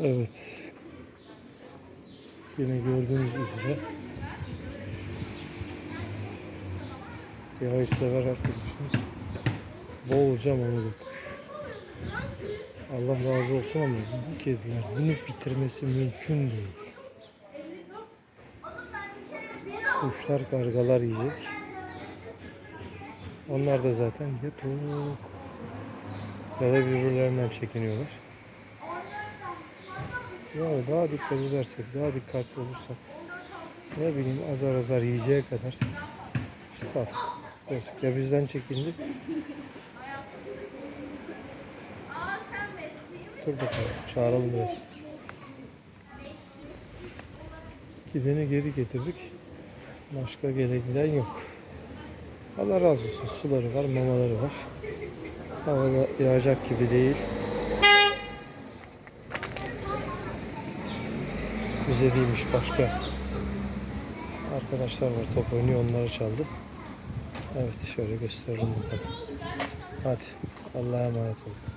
Evet. Yine gördüğünüz üzere yağış sever arkadaşımız bolca mama dökmüş. Allah razı olsun ama bu kediler bunu bitirmesi mümkün değil. Kuşlar, kargalar yiyecek. Onlar da zaten ya ya da birbirlerinden çekiniyorlar. Ya daha dikkat edersek, daha dikkatli olursak ne bileyim azar azar yiyeceği kadar işte ya bizden çekindi. Dur bakalım çağıralım biraz. Gideni geri getirdik. Başka giden yok. Allah razı olsun. Suları var, mamaları var. Havada yağacak gibi değil. Bize değilmiş başka. Arkadaşlar var top oynuyor onları çaldı. Evet şöyle gösterelim bakalım. Hadi Allah'a emanet olun.